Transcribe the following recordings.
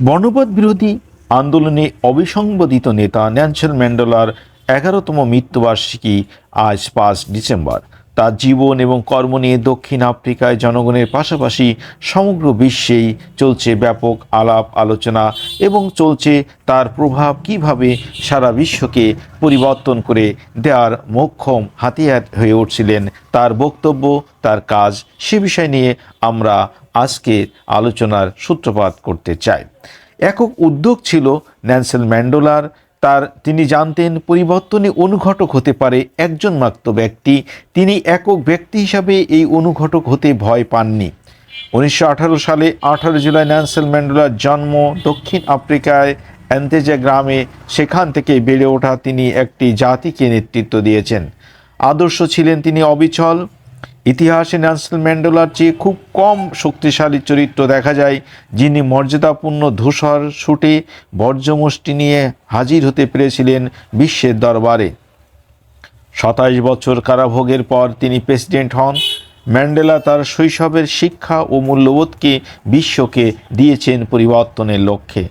বর্ণবাদ বিরোধী আন্দোলনে অবিসংবাদিত নেতা ন্যানসেল ম্যান্ডেলার এগারোতম মৃত্যুবার্ষিকী আজ পাঁচ ডিসেম্বর। তার জীবন এবং কর্ম নিয়ে দক্ষিণ আফ্রিকায় জনগণের পাশাপাশি সমগ্র বিশ্বেই চলছে ব্যাপক আলাপ আলোচনা এবং চলছে তার প্রভাব কীভাবে সারা বিশ্বকে পরিবর্তন করে দেওয়ার মোক্ষম হাতিয়ার হয়ে উঠছিলেন তার বক্তব্য, তার কাজ সে বিষয় নিয়ে আমরা আজকে আলোচনার সূত্রপাত করতে চাই। একক উদ্যোগ ছিল ন্যান্সেল ম্যান্ডোলার তার তিনি জানতেন পরিবর্তনে অনুঘটক হতে পারে একজন মাত্র ব্যক্তি। তিনি একক ব্যক্তি হিসাবে এই অনুঘটক হতে ভয় পাননি। উনিশশো আঠারো সালে আঠারো জুলাই ন্যান্সেল ম্যান্ডেলার জন্ম দক্ষিণ আফ্রিকায় অ্যান্তেজা গ্রামে। সেখান থেকে বেড়ে ওঠা তিনি একটি জাতিকে নেতৃত্ব দিয়েছেন। আদর্শ ছিলেন তিনি অবিচল ইতিহাসে ন্যান্সেল ম্যান্ডেলার চেয়ে খুব কম শক্তিশালী চরিত্র দেখা যায়, যিনি মর্যাদাপূর্ণ ধূসর শুটে বর্জ্যমুষ্টি নিয়ে হাজির হতে পেরেছিলেন বিশ্বের দরবারে। সাতাইশ বছর কারাভোগের পর তিনি প্রেসিডেন্ট হন। ম্যান্ডেলা তার শৈশবের শিক্ষা ও মূল্যবোধকে বিশ্বকে দিয়েছেন পরিবর্তনের লক্ষ্যে।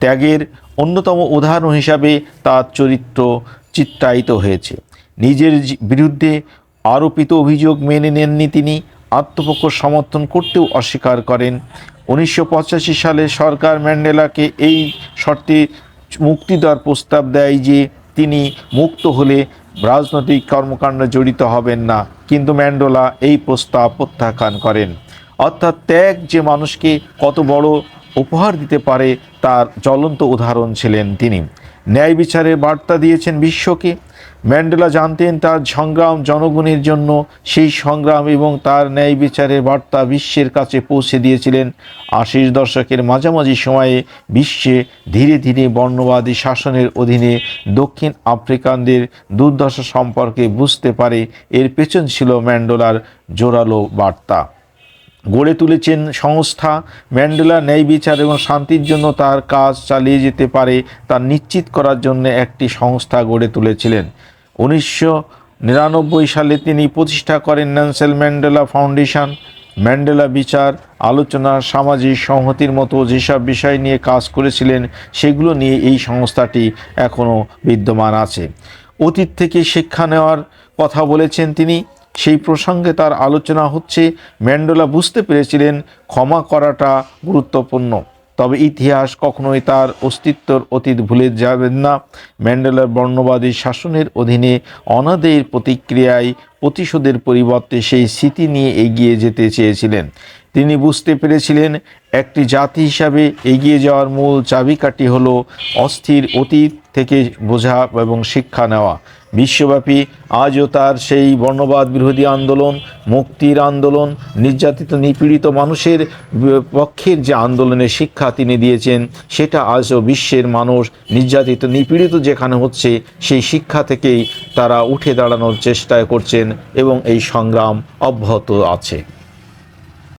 ত্যাগের অন্যতম উদাহরণ হিসাবে তার চরিত্র চিত্রায়িত হয়েছে। নিজের বিরুদ্ধে আরোপিত অভিযোগ মেনে নেননি তিনি। আত্মপক্ষ সমর্থন করতেও অস্বীকার করেন। উনিশশো পঁচাশি সালে সরকার ম্যান্ডেলাকে এই শর্তে মুক্তি দেওয়ার প্রস্তাব দেয় যে তিনি মুক্ত হলে রাজনৈতিক কর্মকাণ্ডে জড়িত হবেন না। কিন্তু ম্যান্ডেলা এই প্রস্তাব প্রত্যাখ্যান করেন। অর্থাৎ ত্যাগ যে মানুষকে কত বড় উপহার দিতে পারে তার জ্বলন্ত উদাহরণ ছিলেন তিনি। ন্যায় বিচারের বার্তা দিয়েছেন বিশ্বকে। ম্যান্ডেলা জানতেন তার সংগ্রাম জনগণের জন্য, সেই সংগ্রাম এবং তার ন্যায় বিচারের বার্তা বিশ্বের কাছে পৌঁছে দিয়েছিলেন আশির দশকের মাঝামাঝি সময়ে বিশ্বে ধীরে ধীরে বর্ণবাদী শাসনের অধীনে দক্ষিণ আফ্রিকানদের দুর্দশা সম্পর্কে বুঝতে পারে, এর পেছন ছিল ম্যান্ডেলার জোরালো বার্তা। গড়ে তুলেছেন সংস্থা। ম্যান্ডেলা ন্যায় বিচার এবং শান্তির জন্য তার কাজ চালিয়ে যেতে পারে তা নিশ্চিত করার জন্য একটি সংস্থা গড়ে তুলেছিলেন। উনিশশো নিরানব্বই সালে তিনি প্রতিষ্ঠা করেন ন্যান্সেল ম্যান্ডেলা ফাউন্ডেশন। ম্যান্ডেলা বিচার, আলোচনা, সামাজিক সংহতির মতো যেসব বিষয় নিয়ে কাজ করেছিলেন, সেগুলো নিয়ে এই সংস্থাটি এখনও বিদ্যমান আছে। অতীত থেকে শিক্ষা নেওয়ার কথা বলেছেন তিনি। সেই প্রসঙ্গে তার আলোচনা হচ্ছে, ম্যান্ডেলা বুঝতে পেরেছিলেন ক্ষমা করাটা গুরুত্বপূর্ণ। তবে ইতিহাস কখনোই তার অস্তিত্বর অতীত ভুলে যাবেন না। ম্যান্ডেলার বর্ণবাদী শাসনের অধীনে অনাদের প্রতিক্রিয়ায় প্রতিশোধের পরিবর্তে সেই স্মৃতি নিয়ে এগিয়ে যেতে চেয়েছিলেন। তিনি বুঝতে পেরেছিলেন, একটি জাতি হিসাবে এগিয়ে যাওয়ার মূল চাবিকাঠি হলো অস্থির অতীত থেকে বোঝা এবং শিক্ষা নেওয়া। বিশ্বব্যাপী আজও তার সেই বর্ণবাদ বিরোধী আন্দোলন, মুক্তির আন্দোলন, নির্যাতিত, নিপীড়িত মানুষের পক্ষের যে আন্দোলনের শিক্ষা তিনি দিয়েছেন, সেটা আজও বিশ্বের মানুষ, নির্যাতিত, নিপীড়িত যেখানে হচ্ছে, সেই শিক্ষা থেকেই তারা উঠে দাঁড়ানোর চেষ্টায় করছেন এবং এই সংগ্রাম অব্যাহত আছে।